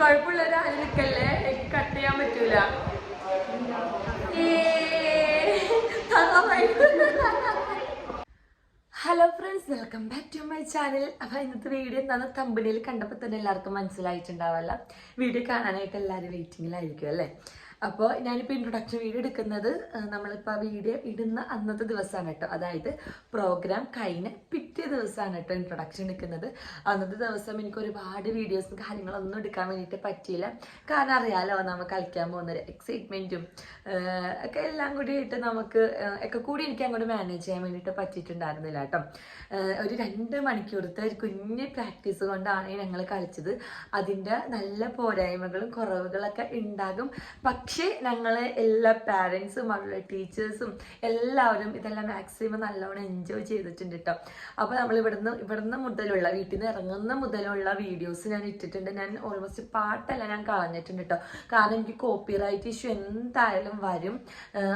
കുഴപ്പമുള്ള ഒരാൾ കട്ട് ചെയ്യാൻ പറ്റൂല. Hello friends welcome back to my channel അപ്പോൾ ഇന്നത്തെ വീഡിയോ എന്താണ് തമ്പനിയിൽ കണ്ടപ്പോൾ തന്നെ എല്ലാവർക്കും മനസ്സിലായിട്ടുണ്ടാവല്ല. വീഡിയോ കാണാനായിട്ട് എല്ലാവരും വെയിറ്റിങ്ങിലായിരിക്കും അല്ലേ? അപ്പോൾ ഞാനിപ്പോൾ ഇൻട്രൊഡക്ഷൻ വീഡിയോ എടുക്കുന്നത് നമ്മളിപ്പോൾ ആ വീഡിയോ ഇടുന്ന അന്നത്തെ ദിവസമാണ് കേട്ടോ. അതായത് പ്രോഗ്രാം കഴിഞ്ഞ പിറ്റേ ദിവസമാണ് കേട്ടോ ഇൻട്രൊഡക്ഷൻ എടുക്കുന്നത്. അന്നത്തെ ദിവസം എനിക്ക് ഒരുപാട് വീഡിയോസും കാര്യങ്ങളൊന്നും എടുക്കാൻ വേണ്ടിയിട്ട് പറ്റിയില്ല. കാരണം അറിയാലോ നമ്മൾ കളിക്കാൻ പോകുന്നൊരു എക്സൈറ്റ്മെന്റും ഒക്കെ എല്ലാം കൂടി ആയിട്ട് നമുക്ക് ഒക്കെ കൂടി എനിക്ക് അങ്ങോട്ട് മാനേജ് ചെയ്യാൻ വേണ്ടിയിട്ട് പറ്റിയിട്ടുണ്ടായിരുന്നില്ല കേട്ടോ. ഒരു രണ്ട് മണിക്കൂറത്തെ ഒരു കുഞ്ഞ് പ്രാക്ടീസ് കൊണ്ടാണ് ഞങ്ങൾ കളിച്ചത്. അതിന്റെ നല്ല പോരായ്മകളും കുറവുകളൊക്കെ ഉണ്ടാകും. ഞങ്ങൾ എല്ലാ പാരൻസും അവരുടെ ടീച്ചേഴ്സും എല്ലാവരും ഇതെല്ലാം മാക്സിമം നല്ലോണം എൻജോയ് ചെയ്തിട്ടുണ്ട് കേട്ടോ അപ്പോൾ നമ്മൾ ഇവിടുന്ന് ഇവിടുന്ന് മുതലുള്ള വീട്ടിൽ നിന്ന് ഇറങ്ങുന്ന മുതലുള്ള വീഡിയോസ് ഞാൻ ഇട്ടിട്ടുണ്ട്. ഞാൻ ഓൾമോസ്റ്റ് പാട്ടെല്ലാം ഞാൻ കളഞ്ഞിട്ടുണ്ട് കേട്ടോ കാരണം എനിക്ക് കോപ്പിറൈറ്റ് ഇഷ്യൂ എന്തായാലും വരും.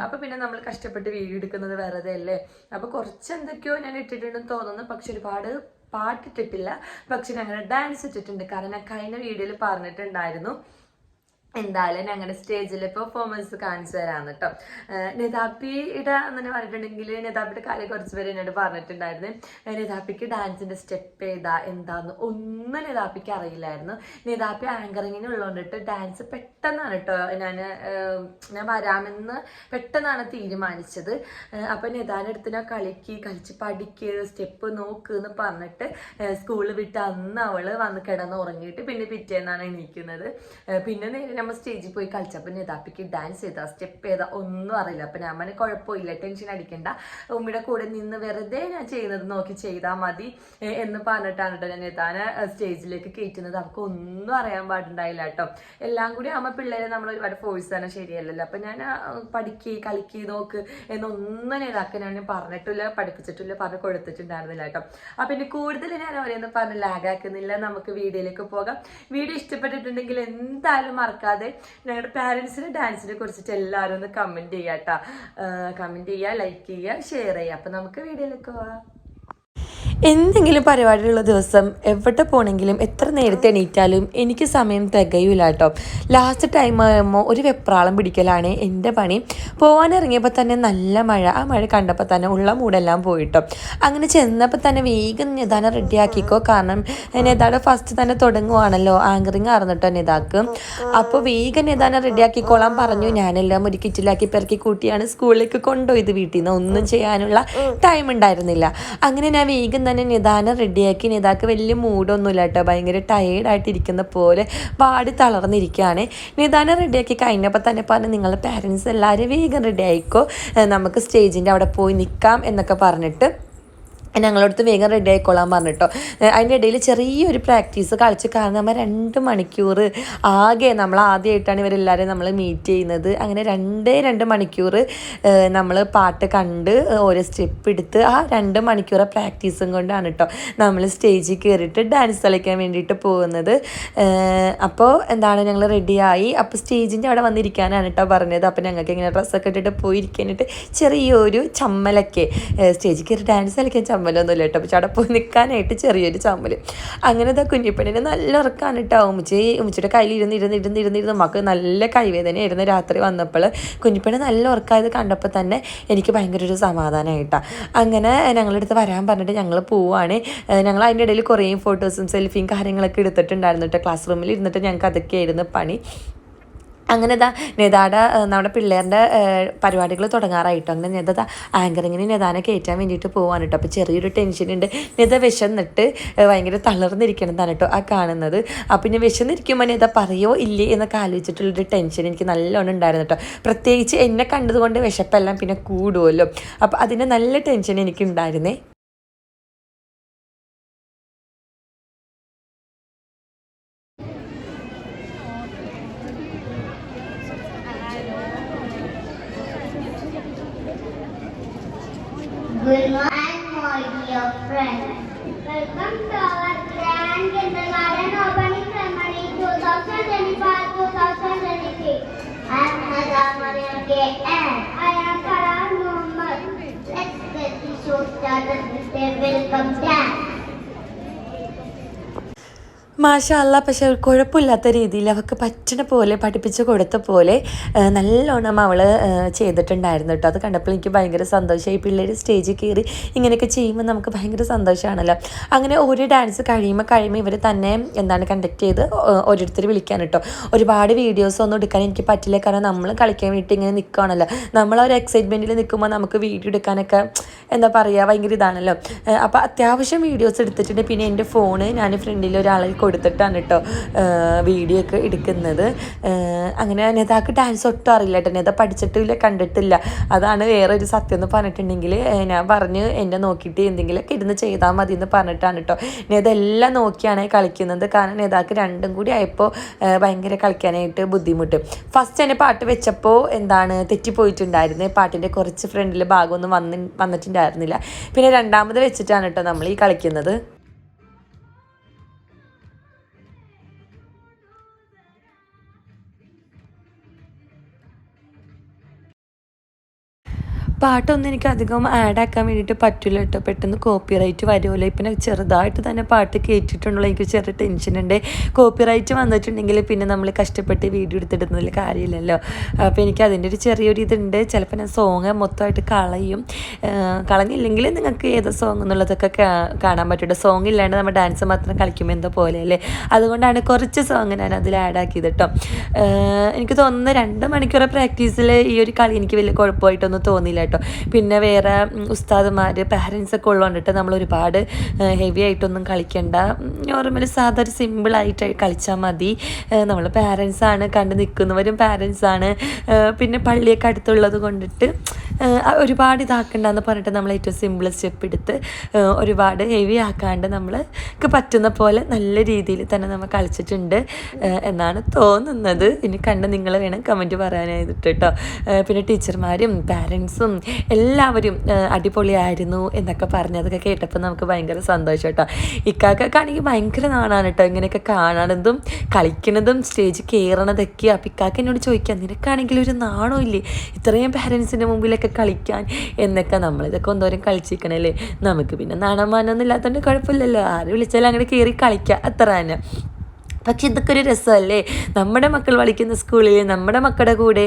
അപ്പോൾ പിന്നെ നമ്മൾ കഷ്ടപ്പെട്ട് വീഡിയോ എടുക്കുന്നത് വെറുതെ അല്ലേ? അപ്പോൾ കുറച്ച് എന്തൊക്കെയോ ഞാൻ ഇട്ടിട്ടുണ്ടെന്ന് തോന്നുന്നു. പക്ഷെ ഒരുപാട് പാട്ടിട്ടിട്ടില്ല. പക്ഷെ ഞങ്ങൾ ഡാൻസ് ഇട്ടിട്ടുണ്ട്. കാരണം ഞാൻ കഴിഞ്ഞ വീഡിയോയിൽ പറഞ്ഞിട്ടുണ്ടായിരുന്നു. എന്തായാലും ഞങ്ങളുടെ സ്റ്റേജിൽ പെർഫോമൻസ് കാണിച്ചു തരാന്ന് കേട്ടോ നിതാപ്പിയുടെ എന്നെ പറഞ്ഞിട്ടുണ്ടെങ്കിൽ നിതാപ്പിയുടെ കാര്യം കുറച്ച് പേര് എന്നോട് പറഞ്ഞിട്ടുണ്ടായിരുന്നു. നിതാപ്പിക്ക് ഡാൻസിന്റെ സ്റ്റെപ്പ് ഏതാ എന്താന്ന് ഒന്നും നിതാപ്പിക്ക് അറിയില്ലായിരുന്നു. നിതാപ്പി ആങ്കറിങ്ങിന് ഉള്ളതുകൊണ്ടിട്ട് ഡാൻസ് പെട്ടെന്നാണ് കേട്ടോ ഞാൻ ഞാൻ വരാമെന്ന് പെട്ടെന്നാണ് തീരുമാനിച്ചത്. അപ്പൊ നിതാന്റെ അടുത്ത് ഞാൻ കളിക്ക് കളിച്ച് പഠിക്ക് സ്റ്റെപ്പ് നോക്ക് എന്ന് പറഞ്ഞിട്ട് സ്കൂളിൽ വിട്ട് അന്ന് അവൾ വന്ന് കിടന്ന് ഉറങ്ങിയിട്ട് പിന്നെ പിറ്റേന്നാണ് എണീക്കുന്നത്. പിന്നെ നേരെ നമ്മൾ സ്റ്റേജിൽ പോയി കളിച്ചപ്പോൾ നിതാപ്പിക്ക് ഡാൻസ് ചെയ്താൽ സ്റ്റെപ്പ് ചെയ്താൽ ഒന്നും അറിയില്ല. അപ്പം ഞാൻ മനെ കുഴപ്പമില്ല ടെൻഷൻ അടിക്കണ്ട. ഉമ്മയുടെ കൂടെ നിന്ന് വെറുതെ ഞാൻ ചെയ്യുന്നത് നോക്കി ചെയ്താൽ മതി എന്ന് പറഞ്ഞിട്ടാണ് കേട്ടോ ഞാൻ നിതാനെ സ്റ്റേജിലേക്ക് കയറ്റുന്നത് അവർക്ക് ഒന്നും അറിയാൻ പാടുണ്ടായില്ല കേട്ടോ എല്ലാം കൂടി ആകുമ്പോൾ പിള്ളേരെ നമ്മൾ ഒരുപാട് ഫോഴ്സ് തന്നെ ശരിയല്ലല്ലോ. അപ്പം ഞാൻ പഠിക്ക് കളിക്ക് നോക്ക് എന്നൊന്നും നേതാക്ക ഞാൻ പറഞ്ഞിട്ടില്ല പഠിപ്പിച്ചിട്ടില്ല പറഞ്ഞ് കൊടുത്തിട്ടുണ്ടായിരുന്നില്ല കേട്ടോ അപ്പം ഇനി കൂടുതൽ ഞാൻ അവരെയൊന്നും പറഞ്ഞ് ലാഗാക്കുന്നില്ല നമുക്ക് വീഡിയോയിലേക്ക് പോകാം. വീഡിയോ ഇഷ്ടപ്പെട്ടിട്ടുണ്ടെങ്കിൽ എന്തായാലും മറക്കാതെ ഞങ്ങളുടെ പാരൻസിന് ഡാൻസിനെ കുറിച്ചിട്ട് എല്ലാവരും ഒന്ന് കമന്റ് ചെയ്യാം കേട്ടോ കമന്റ് ചെയ്യുക ലൈക്ക് ചെയ്യുക ഷെയർ ചെയ്യുക അപ്പൊ നമുക്ക് വീഡിയോയിലേക്ക് പോവാം. എന്തെങ്കിലും പരിപാടിയുള്ള ദിവസം എവിടെ പോകണമെങ്കിലും എത്ര നേരത്തെ എണീറ്റാലും എനിക്ക് സമയം തികയൂല കേട്ടോ. ലാസ്റ്റ് ടൈം ആകുമ്പോൾ ഒരു വെപ്രാളം പിടിക്കലാണ് എന്റെ പണി. പോകാനിറങ്ങിയപ്പോൾ തന്നെ നല്ല മഴ. ആ മഴ കണ്ടപ്പോൾ തന്നെ ഉള്ള മൂടെല്ലാം പോയിട്ടോ. അങ്ങനെ ചെന്നപ്പോൾ തന്നെ വേഗം നിതാനം റെഡിയാക്കിക്കോ. കാരണം നിതാടെ ഫസ്റ്റ് തന്നെ തുടങ്ങുവാണല്ലോ. ആങ്കറിങ് അറിഞ്ഞിട്ടോ നിതാക്ക് അപ്പോൾ വേഗം നിതാനം റെഡിയാക്കിക്കോളാൻ പറഞ്ഞു. ഞാനെല്ലാം ഒരു കിറ്റിലാക്കി പെറുക്കി കൂട്ടിയാണ് സ്കൂളിലേക്ക് കൊണ്ടുപോയത് വീട്ടിൽ നിന്ന് ഒന്നും ചെയ്യാനുള്ള ടൈം ഉണ്ടായിരുന്നില്ല. അങ്ങനെ ഞാൻ വേഗം തന്നെ നിദാനം റെഡിയാക്കി. നിതാക്ക് വലിയ മൂഡൊന്നുമില്ല കേട്ടോ. ഭയങ്കര ടയേർഡായിട്ടിരിക്കുന്ന പോലെ വാടി തളർന്നിരിക്കുകയാണ്. നിദാനം റെഡിയാക്കി കഴിഞ്ഞപ്പോൾ തന്നെ പറഞ്ഞു നിങ്ങളുടെ പാരൻസ് എല്ലാവരും വേഗം റെഡി ആയിക്കോ. നമുക്ക് സ്റ്റേജിന്റെ അവിടെ പോയി നിൽക്കാം എന്നൊക്കെ പറഞ്ഞിട്ട് ഞങ്ങളടുത്ത് വേഗം റെഡി ആയിക്കോളാൻ പറഞ്ഞിട്ടോ. അതിന്റെ ഇടയിൽ ചെറിയൊരു പ്രാക്ടീസ് കളിച്ച് കാരണം നമ്മൾ രണ്ട് മണിക്കൂർ ആകെ നമ്മൾ ആദ്യമായിട്ടാണ് ഇവരെല്ലാവരും നമ്മൾ മീറ്റ് ചെയ്യുന്നത്. അങ്ങനെ രണ്ടേ രണ്ട് മണിക്കൂർ നമ്മൾ പാട്ട് കണ്ട് ഓരോ സ്റ്റെപ്പ് എടുത്ത് ആ രണ്ട് മണിക്കൂറെ പ്രാക്ടീസും കൊണ്ടാണ് കേട്ടോ നമ്മൾ സ്റ്റേജിൽ കയറിയിട്ട് ഡാൻസ് കളിക്കാൻ വേണ്ടിയിട്ട് പോകുന്നത്. അപ്പോൾ എന്താണ് ഞങ്ങൾ റെഡിയായി അപ്പോൾ സ്റ്റേജിന്റെ അവിടെ വന്നിരിക്കാനാണ് കേട്ടോ പറഞ്ഞത്. അപ്പോൾ ഞങ്ങൾക്ക് ഇങ്ങനെ ഡ്രസ്സൊക്കെ ഇട്ടിട്ട് പോയിരിക്കാനായിട്ട് ചെറിയൊരു ചമ്മലൊക്കെ സ്റ്റേജിൽ കയറി ഡാൻസ് കളിക്കാൻ ചമ്മലൊന്നുമില്ല കേട്ടോ. പക്ഷെ അവിടെ പോയി നിൽക്കാനായിട്ട് ചെറിയൊരു ചമ്മൽ അങ്ങനെ ഇതാ കുഞ്ഞിപ്പണിന് നല്ല ഉറക്കാണ് കേട്ടോ. ഉമ്മച്ചി ഉമ്മച്ചിയുടെ കയ്യിൽ ഇരുന്ന് ഇരുന്ന് ഇരുന്ന് ഇരുന്ന് ഇരുന്ന് മക്ക് നല്ല കൈവേദനയായിരുന്നു രാത്രി വന്നപ്പോൾ. കുഞ്ഞിപ്പണി നല്ല ഉറക്കായത് കണ്ടപ്പോൾ തന്നെ എനിക്ക് ഭയങ്കര ഒരു സമാധാനമായിട്ടാണ് അങ്ങനെ ഞങ്ങളുടെ അടുത്ത് വരാൻ പറഞ്ഞിട്ട് ഞങ്ങൾ പോവാണ്. ഞങ്ങൾ അതിന്റെ ഇടയിൽ കുറേ ഫോട്ടോസും സെൽഫിയും കാര്യങ്ങളൊക്കെ എടുത്തിട്ടുണ്ടായിരുന്നു കേട്ടോ. ക്ലാസ് റൂമിൽ ഇരുന്നിട്ട് ഞങ്ങൾക്ക് അതൊക്കെയായിരുന്നു പണി. അങ്ങനെ ഇതാ നെതാട നമ്മുടെ പിള്ളേരുടെ പരിപാടികൾ തുടങ്ങാറായിട്ടോ. അങ്ങനെ നെത ആങ്കറിങ്ങിന് നെതാനെ കയറ്റാൻ വേണ്ടിയിട്ട് പോകാൻ കേട്ടോ അപ്പോൾ ചെറിയൊരു ടെൻഷനുണ്ട്. നെത വിശന്നിട്ട് ഭയങ്കര തളർന്നിരിക്കണതാണ് കേട്ടോ ആ കാണുന്നത്. അപ്പം ഇനി വിശന്നിരിക്കുമ്പോൾ നെത പറയോ ഇല്ലേ എന്നൊക്കെ ആലോചിച്ചിട്ടുള്ളൊരു ടെൻഷൻ എനിക്ക് നല്ലോണം ഉണ്ടായിരുന്നു കേട്ടോ. പ്രത്യേകിച്ച് എന്നെ കണ്ടതുകൊണ്ട് വിശപ്പെല്ലാം പിന്നെ കൂടുമല്ലോ അപ്പോൾ അതിന്റെ നല്ല ടെൻഷൻ എനിക്ക് My dear. Welcome to our grand kindergarten opening ceremony 2025-2026. I am Nada Mariam Muhammad. Let's get show started welcome. മാഷല്ല പക്ഷെ കുഴപ്പമില്ലാത്ത രീതിയിൽ അവൾക്ക് പറ്റണ പോലെ പഠിപ്പിച്ച് കൊടുത്ത പോലെ നല്ലോണം അവൾ ചെയ്തിട്ടുണ്ടായിരുന്നു കേട്ടോ. അത് കണ്ടപ്പോൾ എനിക്ക് ഭയങ്കര സന്തോഷമായി. പിള്ളേർ സ്റ്റേജിൽ കയറി ഇങ്ങനെയൊക്കെ ചെയ്യുമ്പോൾ നമുക്ക് ഭയങ്കര സന്തോഷമാണല്ലോ. അങ്ങനെ ഒരു ഡാൻസ് കഴിയുമ്പോൾ കഴിയുമ്പോൾ ഇവർ തന്നെ എന്താണ് കണ്ടക്ട് ചെയ്ത് ഓരോരുത്തർ വിളിക്കാൻ കേട്ടോ. ഒരുപാട് വീഡിയോസ് ഒന്നും എടുക്കാൻ എനിക്ക് പറ്റില്ല. കാരണം നമ്മൾ കളിക്കാൻ വേണ്ടിയിട്ട് ഇങ്ങനെ നിൽക്കുകയാണല്ലോ നമ്മൾ ഒരു എക്സൈറ്റ്മെന്റിൽ നിൽക്കുമ്പോൾ നമുക്ക് വീഡിയോ എടുക്കാനൊക്കെ എന്താ പറയുക ഭയങ്കര ഇതാണല്ലോ. അപ്പോൾ അത്യാവശ്യം വീഡിയോസ് എടുത്തിട്ടുണ്ട്. പിന്നെ എന്റെ ഫോണ് ഞാൻ ഫ്രണ്ടിൽ ഒരാളിൽ കൊടുത്തിട്ടാണ് കേട്ടോ വീഡിയോ ഒക്കെ എടുക്കുന്നത്. അങ്ങനെ നെതാക്ക് ഡാൻസ് ഒട്ടും അറിയില്ല കേട്ടോ നെത പഠിച്ചിട്ടില്ല കണ്ടിട്ടില്ല. അതാണ് വേറെ ഒരു സത്യം എന്ന് പറഞ്ഞിട്ടുണ്ടെങ്കിൽ ഞാൻ പറഞ്ഞ് എന്നെ നോക്കിയിട്ട് എന്തെങ്കിലുമൊക്കെ ഇരുന്ന് ചെയ്താൽ മതി എന്ന് പറഞ്ഞിട്ടാണ് കേട്ടോ നെത എല്ലാം നോക്കിയാണ് കളിക്കുന്നത്. കാരണം നെതാക്ക് രണ്ടും കൂടി ആയപ്പോൾ ഭയങ്കര കളിക്കാനായിട്ട് ബുദ്ധിമുട്ട്. ഫസ്റ്റ് എന്നെ പാട്ട് വെച്ചപ്പോൾ എന്താണ് തെറ്റിപ്പോയിട്ടുണ്ടായിരുന്നു. പാട്ടിന്റെ കുറച്ച് ഫ്രണ്ടിൽ ഭാഗമൊന്നും വന്ന് വന്നിട്ടുണ്ടായിരുന്നില്ല. പിന്നെ രണ്ടാമത് വെച്ചിട്ടാണ് കേട്ടോ നമ്മൾ ഈ കളിക്കുന്നത്. പാട്ടൊന്നും എനിക്ക് അധികം ആഡ് ആക്കാൻ വേണ്ടിയിട്ട് പറ്റില്ല കേട്ടോ. പെട്ടെന്ന് കോപ്പി റൈറ്റ് വരുമല്ലോ ഇപ്പം ചെറുതായിട്ട് തന്നെ പാട്ട് കേട്ടിട്ടുണ്ടല്ലോ. എനിക്ക് ചെറിയ ടെൻഷൻ ഉണ്ട്. കോപ്പി റൈറ്റ് വന്നിട്ടുണ്ടെങ്കിൽ പിന്നെ നമ്മൾ കഷ്ടപ്പെട്ട് വീഡിയോ എടുത്തിടുന്നതിൽ കാര്യമില്ലല്ലോ. അപ്പോൾ എനിക്ക് അതിന്റെ ഒരു ചെറിയൊരു ഇതുണ്ട്. ചിലപ്പോൾ ഞാൻ സോങ് മൊത്തമായിട്ട് കളയും. കളഞ്ഞില്ലെങ്കിൽ നിങ്ങൾക്ക് ഏത് സോങ് എന്നുള്ളതൊക്കെ കാണാൻ പറ്റുള്ളൂ സോങ് ഇല്ലാണ്ട് നമ്മൾ ഡാൻസ് മാത്രം കളിക്കുമ്പോൾ എന്തോ പോലെ അല്ലേ? അതുകൊണ്ടാണ് കുറച്ച് സോങ് ഞാൻ അതിൽ ആഡ് ആക്കിയത് കേട്ടോ. എനിക്ക് തോന്നുന്നു രണ്ട് മണിക്കൂർ പ്രാക്ടീസിൽ ഈ ഒരു കളി എനിക്ക് വലിയ കുഴപ്പമായിട്ടൊന്നും തോന്നിയില്ല കേട്ടോ. പിന്നെ വേറെ ഉസ്താദുമാർ പാരൻസ് ഒക്കെ ഉള്ളതുകൊണ്ടിട്ട് നമ്മൾ ഒരുപാട് ഹെവി ആയിട്ടൊന്നും കളിക്കണ്ട. നോർമലി സാധാ ഒരു സിമ്പിളായിട്ട് കളിച്ചാൽ മതി. നമ്മൾ പാരൻസാണ് കണ്ട് നിൽക്കുന്നവരും പാരൻസാണ് പിന്നെ പള്ളിയൊക്കെ അടുത്തുള്ളത് കൊണ്ടിട്ട് ഒരുപാട് ഇതാക്കണ്ടെന്ന് പറഞ്ഞിട്ട് നമ്മൾ ഏറ്റവും സിമ്പിൾ സ്റ്റെപ്പ് എടുത്ത് ഒരുപാട് ഹെവി ആക്കാണ്ട് നമ്മൾക്ക് പറ്റുന്ന പോലെ നല്ല രീതിയിൽ തന്നെ നമ്മൾ കളിച്ചിട്ടുണ്ട്. എന്നാണ് തോന്നുന്നത്. ഇനി കണ്ട് നിങ്ങൾ വേണം കമന്റ് പറയാനായിട്ട് കേട്ടോ പിന്നെ ടീച്ചർമാരും പാരൻസും എല്ലാവരും അടിപൊളിയായിരുന്നു എന്നൊക്കെ പറഞ്ഞതൊക്കെ കേട്ടപ്പോൾ നമുക്ക് ഭയങ്കര സന്തോഷം കേട്ടോ. ഇക്കാക്കൊക്കെ ആണെങ്കിൽ ഭയങ്കര നാണാണ് കേട്ടോ ഇങ്ങനെയൊക്കെ കാണണതും കളിക്കണതും സ്റ്റേജ് കയറണതൊക്കെ അപ്പം ഇക്കാക്ക എന്നോട് ചോദിക്കാം നിനക്കാണെങ്കിൽ ഒരു നാണോ ഇല്ലേ? ഇത്രയും പാരൻസിന്റെ മുമ്പിലൊക്കെ കളിക്കാൻ? എന്നൊക്കെ നമ്മൾ ഇതൊക്കെ എന്തോരം കളിച്ചിരിക്കണല്ലേ നമുക്ക് പിന്നെ നാണമാനൊന്നും ഇല്ലാത്തതുകൊണ്ട് കുഴപ്പമില്ലല്ലോ. ആര് വിളിച്ചാലും അങ്ങനെ കയറി കളിക്കുക അത്ര തന്നെ. പക്ഷെ ഇതൊക്കെ ഒരു രസമല്ലേ? നമ്മുടെ മക്കൾ കളിക്കുന്ന സ്കൂളിൽ നമ്മുടെ മക്കളുടെ കൂടെ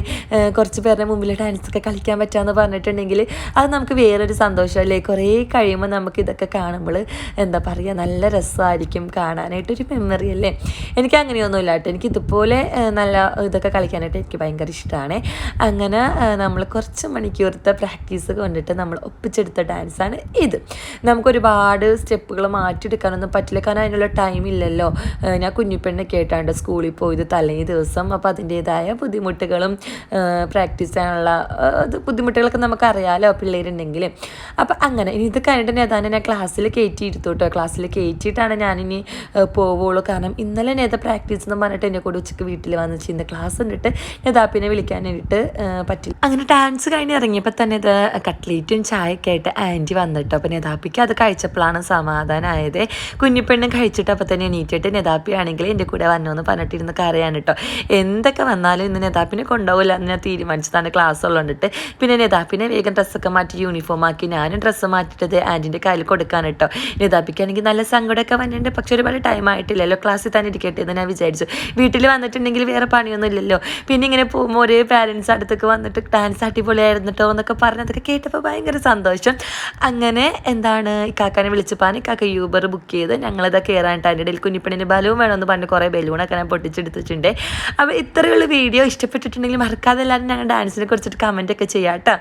കുറച്ച് പേരുടെ മുമ്പിൽ ഡാൻസൊക്കെ കളിക്കാൻ പറ്റാമെന്ന് പറഞ്ഞിട്ടുണ്ടെങ്കിൽ അത് നമുക്ക് വേറൊരു സന്തോഷമല്ലേ? കുറേ കഴിയുമ്പോൾ നമുക്ക് ഇതൊക്കെ കാണുമ്പോൾ എന്താ പറയുക നല്ല രസമായിരിക്കും കാണാനായിട്ടൊരു മെമ്മറി അല്ലേ? എനിക്ക് അങ്ങനെയൊന്നുമില്ല കേട്ടോ. എനിക്ക് ഇതുപോലെ നല്ല ഇതൊക്കെ കളിക്കാനായിട്ട് എനിക്ക് ഭയങ്കര ഇഷ്ടമാണ് അങ്ങനെ നമ്മൾ കുറച്ച് മണിക്കൂറത്തെ പ്രാക്ടീസ് കൊണ്ടിട്ട് നമ്മൾ ഒപ്പിച്ചെടുത്ത ഡാൻസാണ് ഇത്. നമുക്കൊരുപാട് സ്റ്റെപ്പുകൾ മാറ്റിയെടുക്കാനൊന്നും പറ്റില്ല. കാരണം അതിനുള്ള ടൈം ഇല്ലല്ലോ. ഞാൻ ഞാൻ കുഞ്ഞിപ്പെണ്ണൊക്കെ കേട്ടാണ്ട് സ്കൂളിൽ പോയത് തലേ ദിവസം. അപ്പോൾ അതിന്റേതായ ബുദ്ധിമുട്ടുകളും പ്രാക്ടീസ് ചെയ്യാനുള്ള ബുദ്ധിമുട്ടുകളൊക്കെ നമുക്കറിയാലോ പിള്ളേരുണ്ടെങ്കിൽ അപ്പോൾ അങ്ങനെ ഇനി ഇത് കഴിഞ്ഞിട്ട് നേതാൻ ഞാൻ ക്ലാസ്സിൽ കയറ്റിയിരുത്തു കേട്ടോ. ക്ലാസ്സിൽ കയറ്റിയിട്ടാണ് ഞാനിനി പോവുള്ളൂ. കാരണം ഇന്നലെ നേത പ്രാക്ടീസ് എന്ന് പറഞ്ഞിട്ട് എന്നെ കൂടെ ഉച്ചയ്ക്ക് വീട്ടിൽ വന്ന് ചെയ്യുന്ന ക്ലാസ് കണ്ടിട്ട് നേതാപ്പിനെ വിളിക്കാൻ വേണ്ടിയിട്ട് പറ്റില്ല. അങ്ങനെ ഡാൻസ് കഴിഞ്ഞ് ഇറങ്ങിയപ്പോൾ തന്നെ ഇത് കട്ട്ലേറ്റും ചായയൊക്കെ ആയിട്ട് ആന്റി വന്നിട്ടോ അപ്പോൾ നേതാപ്പിക്ക് അത് കഴിച്ചപ്പോഴാണ് സമാധാനമായത് കുഞ്ഞിപ്പെണ്ണും കഴിച്ചിട്ട് അപ്പോൾ തന്നെ എണീറ്റിട്ട് നേതാപ്പി ആണെങ്കിൽ എന്റെ കൂടെ വന്നു എന്ന് പറഞ്ഞിട്ടിരുന്ന് കരയാണ് കേട്ടോ എന്തൊക്കെ വന്നാലും ഇന്ന് നേതാപ്പിനെ കൊണ്ടുപോകില്ല എന്ന് ഞാൻ തീരുമാനിച്ചതാണ്. ക്ലാസ് ഉള്ളതുകൊണ്ടിട്ട് പിന്നെ നേതാപ്പിനെ വേഗം ഡ്രസ്സൊക്കെ മാറ്റി യൂണിഫോം ആക്കി. ഞാനും ഡ്രസ്സ് മാറ്റിയിട്ട് ആന്റിന്റെ കയ്യിൽ കൊടുക്കാൻ കേട്ടോ നേതാപ്പിക്കാണെങ്കിൽ നല്ല സങ്കടമൊക്കെ വന്നിട്ടുണ്ട്. പക്ഷേ ഒരുപാട് ടൈം ആയിട്ടില്ലല്ലോ. ക്ലാസ്സിൽ തന്നെ ഇരിക്കട്ടെ എന്ന് ഞാൻ വിചാരിച്ചു. വീട്ടിൽ വന്നിട്ടുണ്ടെങ്കിൽ വേറെ പണിയൊന്നും ഇല്ലല്ലോ പിന്നെ ഇങ്ങനെ പോകുമ്പോൾ ഒരേ പാരൻസ് അടുത്തൊക്കെ വന്നിട്ട് ഡാൻസ് അടിപൊളിയായിരുന്നു കേട്ടോ എന്നൊക്കെ പറഞ്ഞതൊക്കെ കേട്ടപ്പോൾ ഭയങ്കര സന്തോഷം. അങ്ങനെ എന്താണ്? ഇക്കാക്കാനെ വിളിച്ചപ്പോൾ ഇക്കാക്ക യൂബർ ബുക്ക് ചെയ്ത് ഞങ്ങളിതൊക്കെ കയറാനായിട്ട് അതിന്റെ ഇടയിൽ കുഞ്ഞിപ്പണിന് ബലവും വേണമെന്ന് പറഞ്ഞ് കുറേ ബലൂണൊക്കെ ഞാൻ പൊട്ടിച്ചെടുത്തിട്ടുണ്ട്. അപ്പോൾ ഇത്രയുള്ള വീഡിയോ. ഇഷ്ടപ്പെട്ടിട്ടുണ്ടെങ്കിൽ മറക്കാതെ എല്ലാവരും ഞങ്ങളുടെ ഡാൻസിനെ കുറിച്ചിട്ട് കമന്റൊക്കെ ചെയ്യാം കേട്ടോ.